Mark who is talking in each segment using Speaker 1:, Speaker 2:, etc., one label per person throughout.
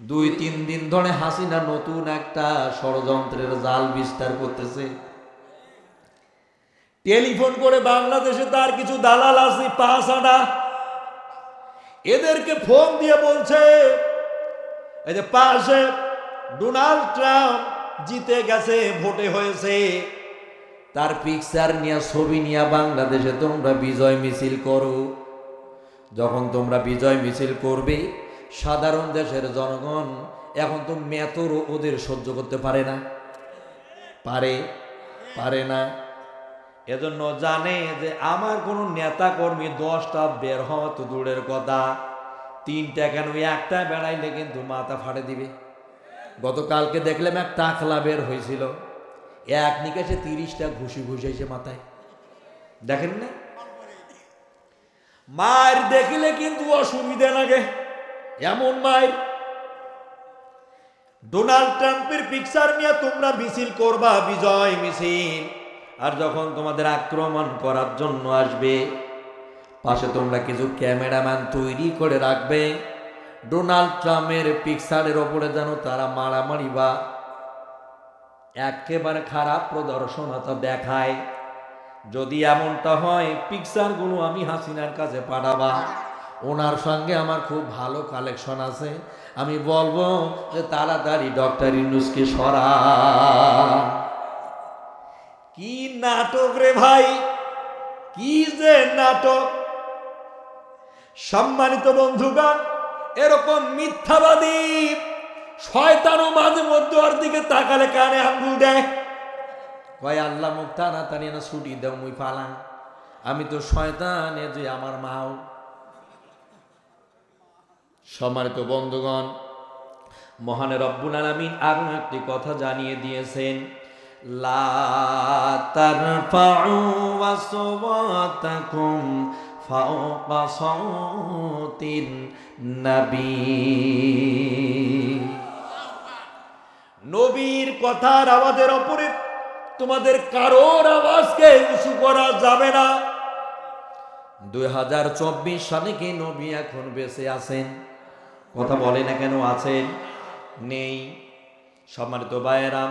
Speaker 1: দুই, তিন দিন ধরে হাসিনা নতুন একটা ষড়যন্ত্রের জাল বিস্তার করতেছে। টেলিফোন করে বাংলাদেশে তার কিছু দালাল আছে পাঁচ আনা এদেরকে ফোন দিয়ে বলছে, এই যে পাশে ডোনাল্ড ট্রাম্প জিতে গেছে, ভোটে হয়েছে। তার পিকচার নিয়ে, ছবি নিয়ে বাংলাদেশে তোমরা বিজয় মিছিল করো। যখন তোমরা বিজয় মিছিল করবে সাধারণ দেশের জনগণ এখন তো মেতরও ওদের সহ্য করতে পারে না। পারে পারে না। এজন্য জানে যে আমার কোনো নেতা কর্মী দশটা বের হওয়া তো দূরের কথা। তিনটা কেন, একটা বেড়াইলে কিন্তু মাথা ফাটে দিবে। গতকালকে দেখলাম এক টাকলা বের হয়েছিল। এক নিকাশে তিরিশটা ঘুষি ঘুষাইছে মাথায়। দেখেন না মায়ের দেখলে কিন্তু অসুবিধা লাগে। এমন মায়ের। ডোনাল্ড ট্রাম্পের পিকচার নিয়ে তোমরা মিছিল করবা, বিজয় মিছিল। আর যখন তোমাদের আক্রমণ করার জন্য আসবে, পাশে তোমরা কিছু ক্যামেরাম্যান তৈরি করে রাখবে। ডোনাল্ড ট্রাম্পের পিকচারের ওপরে যেন তারা মারামারি বা একেবারে খারাপ প্রদর্শনতা দেখায়। যদি এমনটা হয়, পিকচারগুলো আমি হাসিনার কাছে পাঠাবা। ওনার সঙ্গে আমার খুব ভালো কালেকশন আছে। আমি বলব যে তাড়াতাড়ি ডক্টর ইনুসকে সরা কি নাটক রে ভাই? কি যে নাটক? সম্মানিত বন্ধুগণ, এরকম মিথ্যাবাদী শয়তানও মাঝে মধ্যে ওর দিকে তাকালে কানে আঙ্গুল দেয়। কয়, আল্লাহ মুখ টানা টানি না ছুটি দাও মুই পালাম। আমি তো শয়তান এ যে আমার মাও সম্মানিত বন্ধুগণ, মহান রব্বুল আলামিন আরও একটি কথা জানিয়ে দিয়েছেন নবীর কথার আওয়াজের ওপরে তোমাদের কারোর আওয়াজকে উঁচু করা যাবে না। দুই হাজার চব্বিশ সালে কি নবী এখন বেঁচে আছেন? কথা বলে না কেন আছেন নেই। সম্মানিত বায়েরাম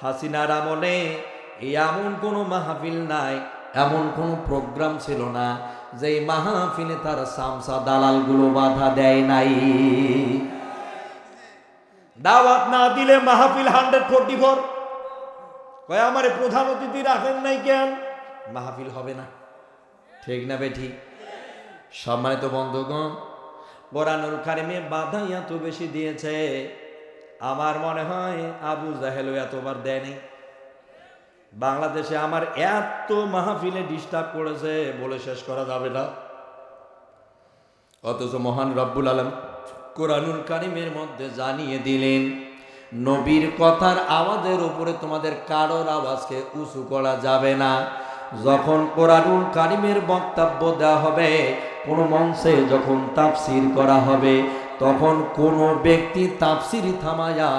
Speaker 1: হাসিনার আমলে এমন কোনো মাহফিল নাই, এমন কোনো প্রোগ্রাম ছিল না যে মাহফিলে তার সামসা দালালগুলো বাধা দেয় নাই। দাওয়াত না দিলে মাহফিল হান্ড্রেড ফোরটি ফোর। কয়, আমার প্রধান অতিথি রাখেন নাই কেন? মাহফিল হবে না। ঠিক না বেঠি? সম্মানিত বন্ধুগণ কোরআনুল কারিমে বাধা এত বেশি দিয়েছে। আমার মনে হয় আবু জাহেলও এতবার দেয়নি। বাংলাদেশে আমার এত মাহফিলে ডিস্টার্ব করেছে বলে শেষ করা যাবে না। অথচ মহান রব্বুল আলম কোরআনুল কারিমের মধ্যে জানিয়ে দিলেন, নবীর কথার আওয়াজের উপরে তোমাদের কারোর আওয়াজকে উঁচু করা যাবে না। যখন কোরআনুল কারিমের বক্তব্য দেওয়া হবে কোনো মঞ্চে যখন তাফসির করা হবে, তখন কোনো ব্যক্তি তাফসির থামায়া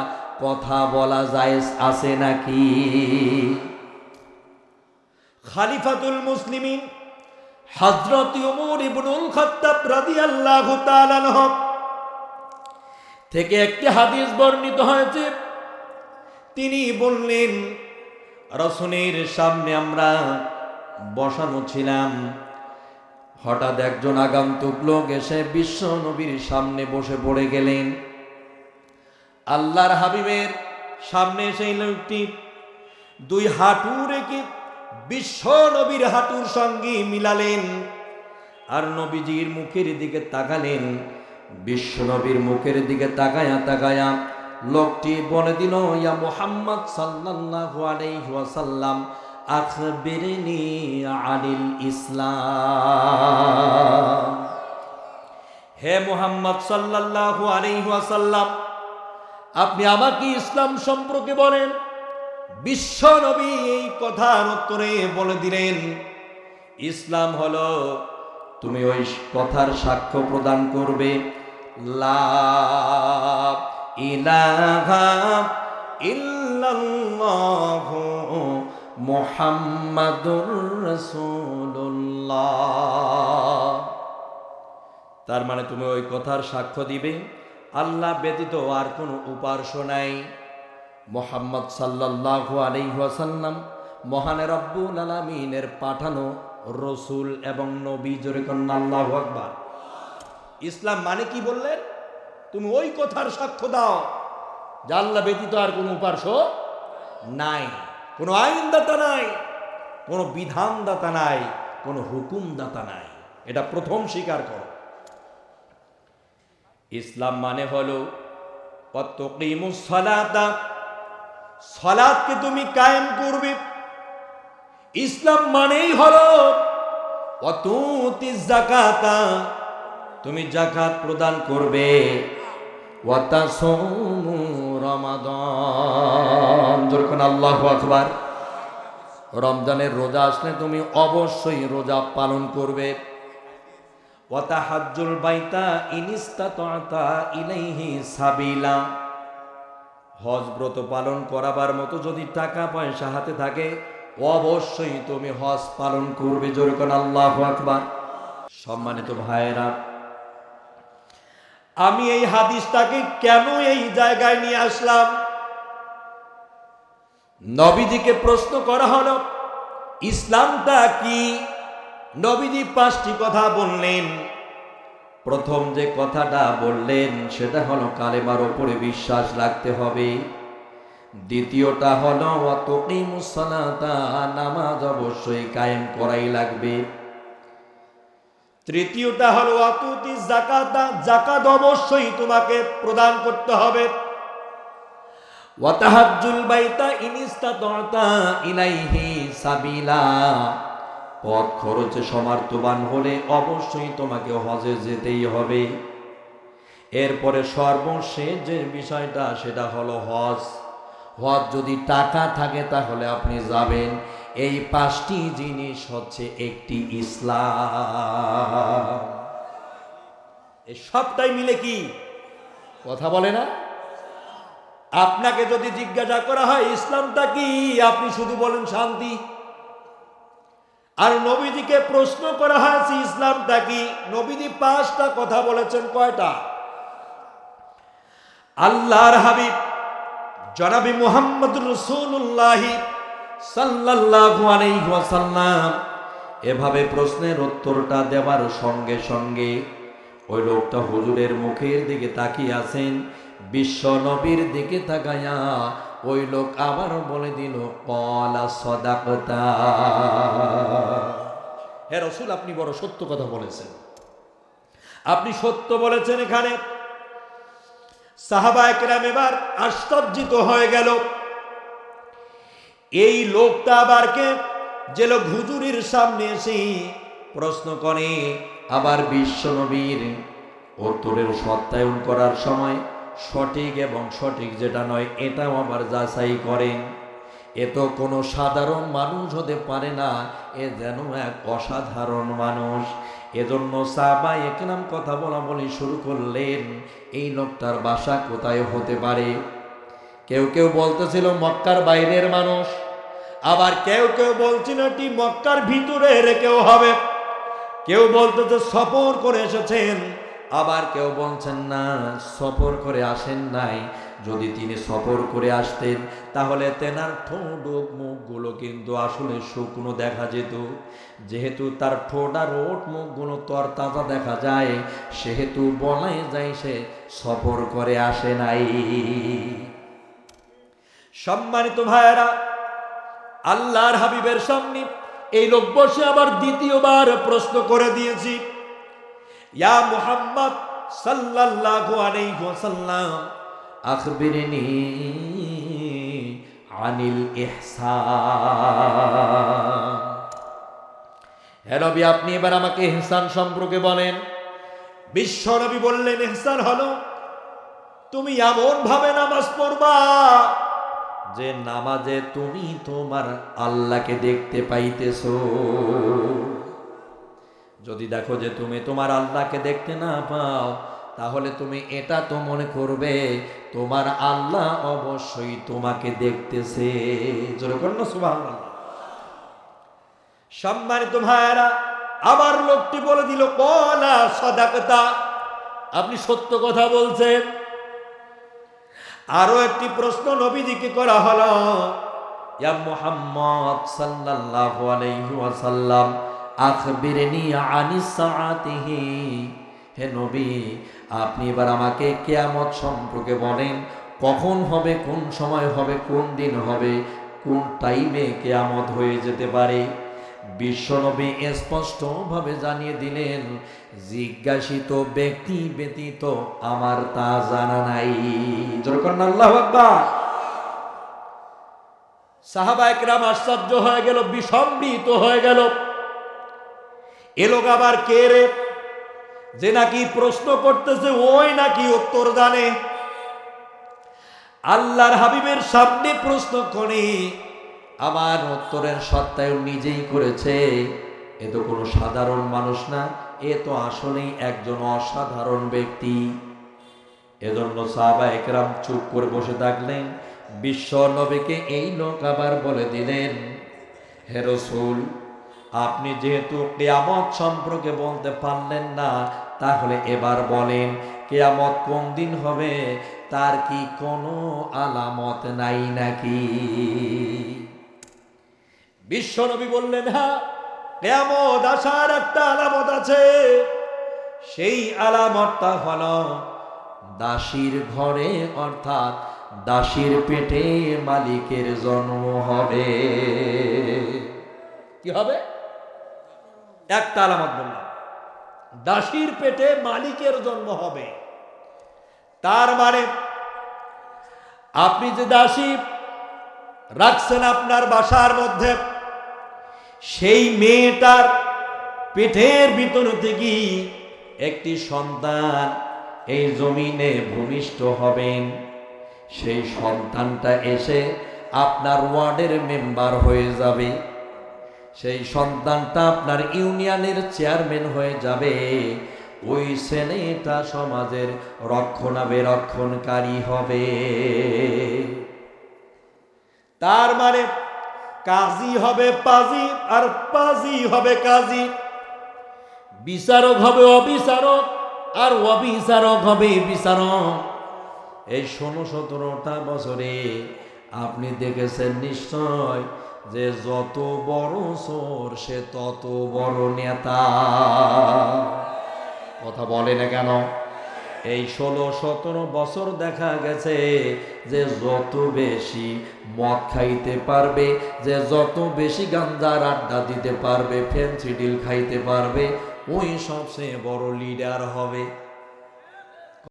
Speaker 1: কথা বলা যায় আছে নাকি? খালিফাতুল মুসলিমিন হজরত উমর ইবনুল খাত্তাব রাদিয়াল্লাহু তাআলা থেকে একটি হাদিস বর্ণিত হয়েছে। তিনি বললেন রসুনের সামনে আমরা বসানো ছিলাম হঠাৎ একজন আগন্তুক লোক এসে বিশ্ব নবীর সামনে বসে পড়ে গেলেন। আল্লাহর হাবিবের সামনে সেই লোকটি দুই হাঁটু রেখে বিশ্ব নবীর হাঁটুর সঙ্গে মিলালেন আর নবীজির মুখের দিকে তাকালেন। বিশ্ব নবীর মুখের দিকে তাকায়া তাকায়া লোকটি বলে দিল, ইয়া মুহাম্মদ সাল্লাল্লাহু আলাইহি ওয়াসাল্লাম আখবিরনি আনিল ইসলাম। হে মুহাম্মদ সাল্লাল্লাহু আলাইহি ওয়াসাল্লাম, আপনি আমাকে ইসলাম সম্পর্কে বলেন। বিশ্ব নবী এই কথার উত্তরে বলে দিলেন, ইসলাম হলো তুমি ওই কথার সাক্ষ্য প্রদান করবে। লা ইলাহা ইল্লাল্লাহু তার মানে তুমি ওই কথার সাক্ষ্য দিবে, আল্লাহ ব্যতীত আর কোনো উপাস্য নাই। মোহাম্মদ সাল্লাল্লাহু আলাইহি ওয়াসাল্লাম মহান রব্বুল আলামিনের পাঠানো রসুল এবং নবী জোরে আল্লাহু ইসলাম মানে কি বললেন? তুমি ওই কথার সাক্ষ্য দাও, যে আল্লাহ ব্যতীত আর কোনো উপাস্য নাই। কোনো আইনদাতা নাই, কোনো বিধানদাতা নাই, কোনো হুকুমদাতা নাই। এটা প্রথম স্বীকার করো। ইসলাম মানে হলো সালাতকে তুমি কায়েম করবে। ইসলাম মানেই হলো অতুতি জাকাতা তুমি জাকাত প্রদান করবে। আকবার। রমজানের রোজা আসলে তুমি অবশ্যই রোজা পালন করবে। ওয়াতাহাজ্জুল সাবিলা। হজ ব্রত পালন করাবার মতো যদি টাকা পয়সা হাতে থাকে, অবশ্যই তুমি হজ পালন করবে। যেরকম আল্লাহ আকবার। সম্মানিত ভাইয়েরা আমি এই হাদিসটাকে কেন এই জায়গায় নিয়ে আসলাম? নবীজিকে প্রশ্ন করা হলো, ইসলামটা কি? নবীজি পাঁচটি কথা বললেন। প্রথম যে কথাটা বললেন, সেটা হলো কালেমার ওপরে বিশ্বাস রাখতে হবে। দ্বিতীয়টা হলো অতকিমুসলাতা নামাজ অবশ্যই কায়েম করাই লাগবে। তৃতীয়টা হলো অতুতি জাকাতা জাকাত অবশ্যই তোমাকে প্রদান করতে হবে। ওয়াতাহাজ্জুল বাইতা ইনিস্তাতা ইলাইহি সাবিলা পথ খরচে সমার্থবান হলে অবশ্যই তোমাকে হজে যেতেই হবে। এরপরে সর্বশেষ যে বিষয়টা, সেটা হলো হজ। হজ যদি টাকা থাকে তাহলে আপনি যাবেন। এই পাঁচটি জিনিস হচ্ছে একটি ইসলাম। এই সবটাই মিলে কি? কথা বলে না? আপনাকে যদি জিজ্ঞাসা করা হয়, ইসলামটা কি? আপনি শুধু বলেন শান্তি। আর নবীজিকে প্রশ্ন করা হয়েছে ইসলামটা কি? নবীজি পাঁচটা কথা বলেছেন, কয়টা? আল্লাহর হাবিব, জনাবি মুহাম্মদ রসুল্লাহ সাল্লাল্লাহু এভাবে প্রশ্নের উত্তরটা দেওয়ার সঙ্গে সঙ্গে ওই লোকটা হুজুরের মুখের দিকে তাকিয়ে আছেন, বিশ্ব নবীর দিকে তাকায়া ওই লোক আবার বলে দিল কলা সদাকতা। হ্যাঁ রসুল, আপনি বড় সত্য কথা বলেছেন। আপনি সত্য বলেছেন এখানে। সাহাবা একরাম এবার আশ্চর্যিত হয়ে গেল। এই লোকটা আবার কে? যে লোক হুজুরির সামনে এসে প্রশ্ন করে, আবার বিশ্ব নবীর উত্তরের সত্যায়ন করার সময় সঠিক এবং সঠিক যেটা নয়, এটাও আবার যাচাই করেন। এ তো কোনো সাধারণ মানুষ হতে পারে না, এ যেন এক অসাধারণ মানুষ। এজন্য সাবা একরাম কথা বলা বলি শুরু করলেন, এই লোকটার বাসা কোথায় হতে পারে? কেউ কেউ বলতেছিল মক্কার বাইরের মানুষ, আবার কেউ কেউ বলছিল এটি মক্কার ভিতরের কেউ হবে। কেউ বলতেছে সফর করে এসেছেন, আবার কেউ বলছেন না, সফর করে আসেন নাই। যদি তিনি সফর করে আসতেন, তাহলে তেনার ঠোঁট মুখগুলো কিন্তু আসলে শুকনো দেখা যেত। যেহেতু তার ঠোঁট আর ওট মুখগুলো তর তাজা দেখা যায়, সেহেতু বলাই যায় সে সফর করে আসে নাই। সম্মানিত ভাইয়েরা, আল্লাহর হাবিবের সামনে এই লোক বসে আবার দ্বিতীয়বার প্রশ্ন করে দিয়েছি। ইয়া মুহাম্মদ সাল্লাল্লাহু আলাইহি ওয়াসাল্লাম, আখবিরনি আনিল ইহসান। হে নবী, আপনি এবার আমাকে ইহসান সম্পর্কে বলেন। বিশ্ব নবী বললেন, ইহসান হলো, তুমি এমন ভাবে নামাজ পড়বা যে নামাজে তুমি তোমার আল্লাহকে দেখতে পাইতেছ। যদি দেখো যে তুমি তোমার আল্লাহকে দেখতে না পাও, তাহলে তুমি এটা তো মনে করবে, তোমার আল্লাহ অবশ্যই তোমাকে দেখতেছে। সম্মানিত ভাইয়েরা আবার লোকটি বলে দিল, কলা সদাকতা। আপনি সত্য কথা বলছেন। আরও একটি প্রশ্ন নবীজিকে করা হলো। ইয়া মুহাম্মদ সাল্লাল্লাহু আলাইহি ওয়াসাল্লাম, আখবিরনি আনিস সাআতিহি। হে নবী, আপনি এবার আমাকে কিয়ামত সম্পর্কে বলেন, কখন হবে, কোন সময় হবে, কোন দিন হবে, কোন টাইমে কেয়ামত হয়ে যেতে পারে? বিশ্বনবী স্পষ্টভাবে জানিয়ে দিলেন, জিজ্ঞাসিত ব্যক্তি ব্যতীত আমার তা জানা নাই। আশ্চর্য হয়ে গেল বিসম্বিত হয়ে গেল। এ লোক আবার কে রে? যে নাকি প্রশ্ন করতেছে, ওই নাকি উত্তর জানে। আল্লাহর হাবিবের সামনে প্রশ্ন করে আমার উত্তরের সত্যায়ন নিজেই করেছে। এ তো কোনো সাধারণ মানুষ না, এ তো আসলেই একজন অসাধারণ ব্যক্তি। এজন্য সাহাবা একরাম চুপ করে বসে থাকলেন। বিশ্ব নবীকে এই লোক আবার বলে দিলেন, হে রসুল, আপনি যেহেতু কেয়ামত সম্পর্কে বলতে পারলেন না, তাহলে এবার বলেন, কেয়ামত কোন দিন হবে? তার কি কোনো আলামত নাই নাকি? বিশ্বনবী বললেন হ্যাঁ কেয়ামত আসার একটা আলামত আছে। সেই আলামতটা হলো দাসীর ঘরে, অর্থাৎ দাসীর পেটে মালিকের জন্ম হবে। কি হবে? একটা আলামত বললাম। দাসীর পেটে মালিকের জন্ম হবে। তার মানে আপনি যে দাসী, রাখছেন আপনার বাসার মধ্যে সেই মেয়েটার পেটের ভিতর থেকে একটি সন্তান এই জমিনে ভূমিষ্ঠ হবেন। সেই সন্তানটা এসে আপনার ওয়ার্ডের মেম্বার হয়ে যাবে। সেই সন্তানটা আপনার ইউনিয়নের চেয়ারম্যান হয়ে যাবে। ওই ছেলেটা সমাজের রক্ষণাবেরক্ষণকারী হবে। তার মানে কাজী হবে পাজি আর পাজি হবে কাজী। বিচারক হবে অবিচারক আর অবিচারক হবে বিচারক। এই ষোলো সতেরোটা বছরে আপনি দেখেছেন নিশ্চয় যে যত বড় চোর, সে তত বড় নেতা। কথা বলে না কেন? এই ষোলো সতেরো বছর দেখা গেছে যে যত বেশি মদ খাইতে পারবে, যে যত বেশি গাঞ্জার আড্ডা দিতে পারবে ফেন্সিডিল খাইতে পারবে, ওই সবচেয়ে বড় লিডার হবে।